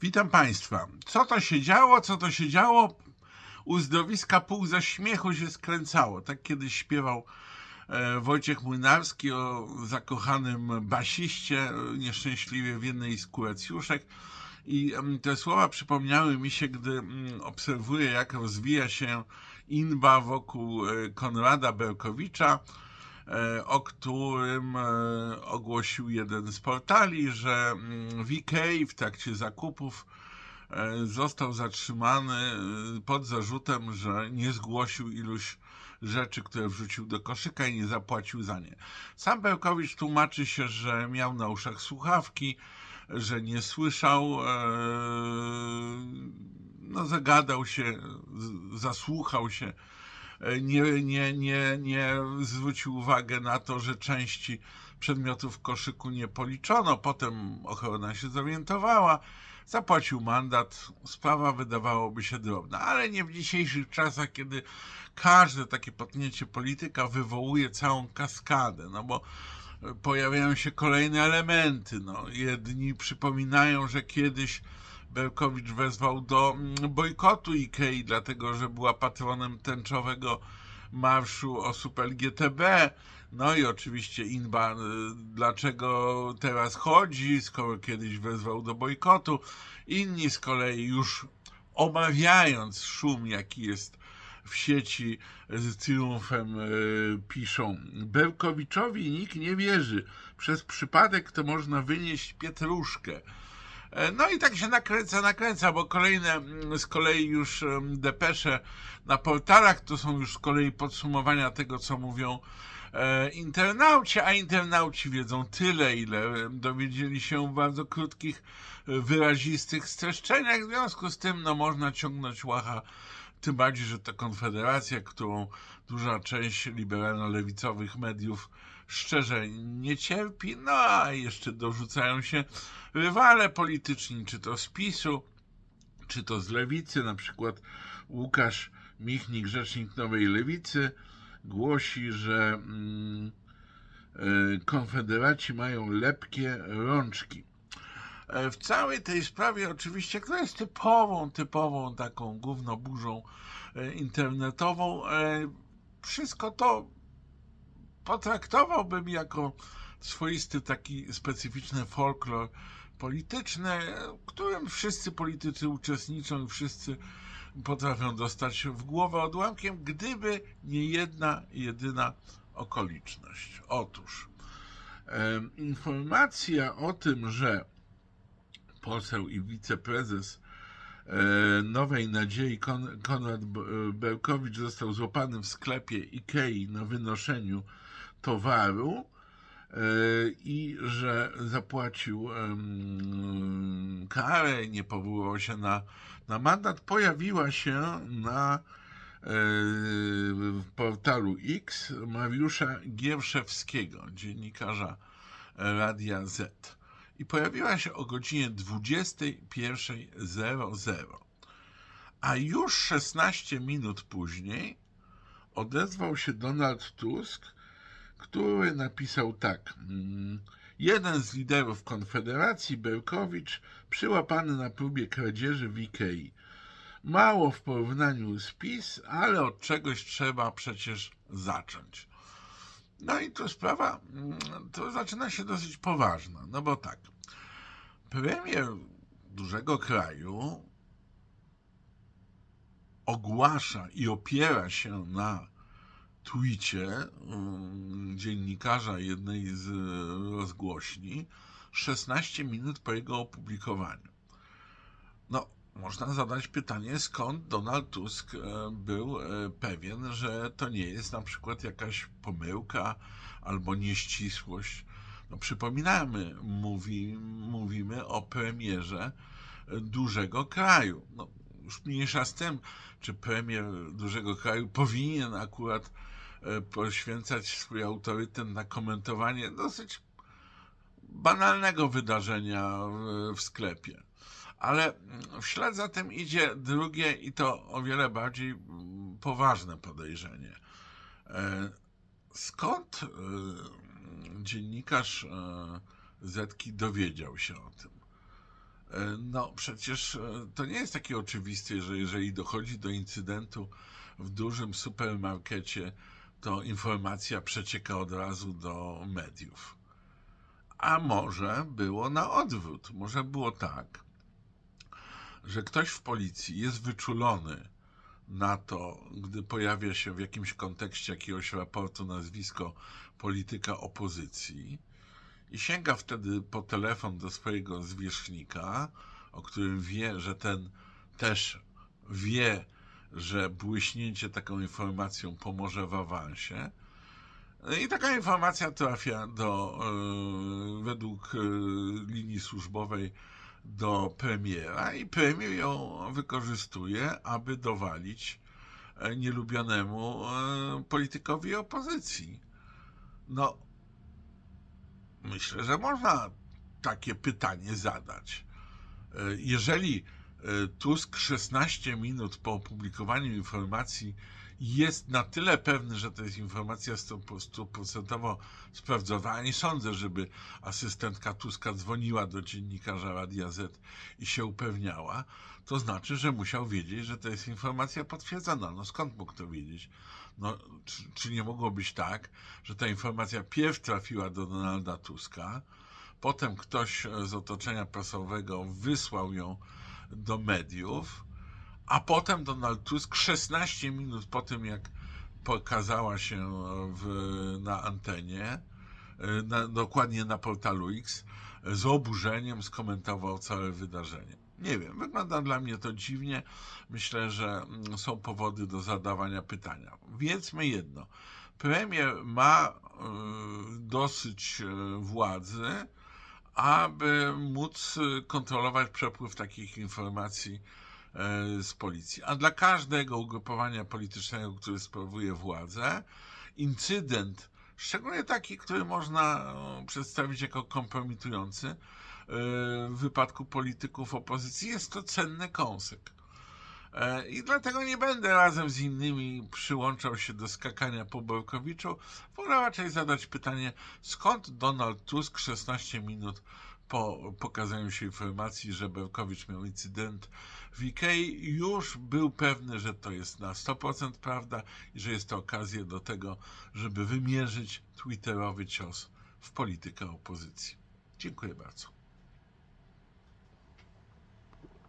Witam Państwa. Co to się działo? Co to się działo? Uzdrowiska pół ze śmiechu się skręcało. Tak kiedyś śpiewał e, Wojciech Młynarski o zakochanym basiście, nieszczęśliwie w jednej z kurecjuszek. I em, te słowa przypomniały mi się, gdy mm, obserwuję, jak rozwija się inba wokół e, Konrada Berkowicza, o którym e, ogłosił jeden z portali, że mm, w Ikei w trakcie zakupów e, został zatrzymany e, pod zarzutem, że nie zgłosił iluś rzeczy, które wrzucił do koszyka i nie zapłacił za nie. Sam Berkowicz tłumaczy się, że miał na uszach słuchawki, że nie słyszał, e, no zagadał się, zasłuchał się, e, nie, nie, nie, nie zwrócił uwagi na to, że części przedmiotów w koszyku nie policzono. Potem ochrona się zorientowała, zapłacił mandat. Sprawa wydawałoby się drobna, ale nie w dzisiejszych czasach, kiedy każde takie potnięcie polityka wywołuje całą kaskadę, no bo pojawiają się kolejne elementy. No, jedni przypominają, że kiedyś Berkowicz wezwał do mm, bojkotu Ikei, dlatego że była patronem tęczowego marszu osób LGTB. No i oczywiście Inba, y, dlaczego teraz chodzi, skoro kiedyś wezwał do bojkotu. Inni z kolei już omawiając szum, jaki jest w sieci z triumfem y, piszą Berkowiczowi nikt nie wierzy. Przez przypadek to można wynieść pietruszkę. E, No i tak się nakręca, nakręca, bo kolejne mm, z kolei już depesze na portalach to są już z kolei podsumowania tego, co mówią e, internauci, a internauci wiedzą tyle, ile dowiedzieli się w bardzo krótkich, e, wyrazistych streszczeniach. W związku z tym no, można ciągnąć łacha, tym bardziej, że ta konfederacja, którą duża część liberalno-lewicowych mediów szczerze nie cierpi, no a jeszcze dorzucają się rywale polityczni, czy to z PiSu, czy to z lewicy, na przykład Łukasz Michnik, rzecznik Nowej Lewicy, głosi, że mm, y, konfederaci mają lepkie rączki. E, W całej tej sprawie oczywiście, która jest typową, typową taką gównoburzą e, internetową, e, wszystko to potraktowałbym jako swoisty taki specyficzny folklor polityczny, w którym wszyscy politycy uczestniczą wszyscy potrafią dostać w głowę odłamkiem, gdyby nie jedna, jedyna okoliczność. Otóż informacja o tym, że poseł i wiceprezes Nowej Nadziei Kon, Konrad B- Berkowicz został złapany w sklepie Ikei na wynoszeniu towaru e, i że zapłacił karę, nie powoływał się na, na mandat, pojawiła się na e, w portalu X Mariusza Gierszewskiego, dziennikarza Radia Z. I pojawiła się o godzinie 21.00. A już 16 minut później odezwał się Donald Tusk, który napisał tak. mm, Jeden z liderów Konfederacji, Berkowicz, przyłapany na próbie kradzieży w Ikei. Mało w porównaniu z PiS, ale od czegoś trzeba przecież zacząć. No i tu sprawa mm, to zaczyna się dosyć poważna, no bo tak, premier dużego kraju ogłasza i opiera się na twicie mm, dziennikarza jednej z rozgłośni 16 minut po jego opublikowaniu. No, można zadać pytanie, skąd Donald Tusk e, był e, pewien, że to nie jest na przykład jakaś pomyłka albo nieścisłość. No, przypominamy, mówi, mówimy o premierze e, dużego kraju. No, już mniejsza z tym, czy premier dużego kraju powinien akurat poświęcać swój autorytet na komentowanie dosyć banalnego wydarzenia w sklepie. Ale w ślad za tym idzie drugie i to o wiele bardziej mm, poważne podejrzenie. E, Skąd e, dziennikarz e, Zetki dowiedział się o tym? No, przecież to nie jest takie oczywiste, że jeżeli dochodzi do incydentu w dużym supermarkecie, to informacja przecieka od razu do mediów. A może było na odwrót. Może było tak, że ktoś w policji jest wyczulony na to, gdy pojawia się w jakimś kontekście jakiegoś raportu nazwisko polityka opozycji i sięga wtedy po telefon do swojego zwierzchnika, o którym wie, że ten też wie, że błyśnięcie taką informacją pomoże w awansie. I taka informacja trafia do, e, według e, linii służbowej do premiera i premier ją wykorzystuje, aby dowalić e, nielubionemu e, politykowi opozycji. No, myślę, że można takie pytanie zadać. E, Jeżeli Tusk 16 minut po opublikowaniu informacji jest na tyle pewny, że to jest informacja stu- stuprocentowo sprawdzona, a nie sądzę, żeby asystentka Tuska dzwoniła do dziennikarza Radia Z i się upewniała, to znaczy, że musiał wiedzieć, że to jest informacja potwierdzona. No skąd mógł to wiedzieć? No, czy, czy nie mogło być tak, że ta informacja pierw trafiła do Donalda Tuska, potem ktoś e, z otoczenia prasowego wysłał ją do mediów, a potem Donald Tusk 16 minut po tym, jak pokazała się w, na antenie, na, dokładnie na portalu X, z oburzeniem skomentował całe wydarzenie. Nie wiem, wygląda dla mnie to dziwnie. Myślę, że mm, są powody do zadawania pytania. Wiedzmy jedno. Premier ma y, dosyć y, władzy, aby móc y, kontrolować przepływ takich informacji y, z policji. A dla każdego ugrupowania politycznego, które sprawuje władzę, incydent, szczególnie taki, który można y, przedstawić jako kompromitujący, y, w wypadku polityków opozycji, jest to cenny kąsek. E, I dlatego nie będę razem z innymi przyłączał się do skakania po Borkowiczu. Wolę raczej zadać pytanie, skąd Donald Tusk 16 minut po pokazaniu się informacji, że Berkowicz miał incydent w Ikei, już był pewny, że to jest na 100% prawda i że jest to okazja do tego, żeby wymierzyć twitterowy cios w politykę opozycji. Dziękuję bardzo.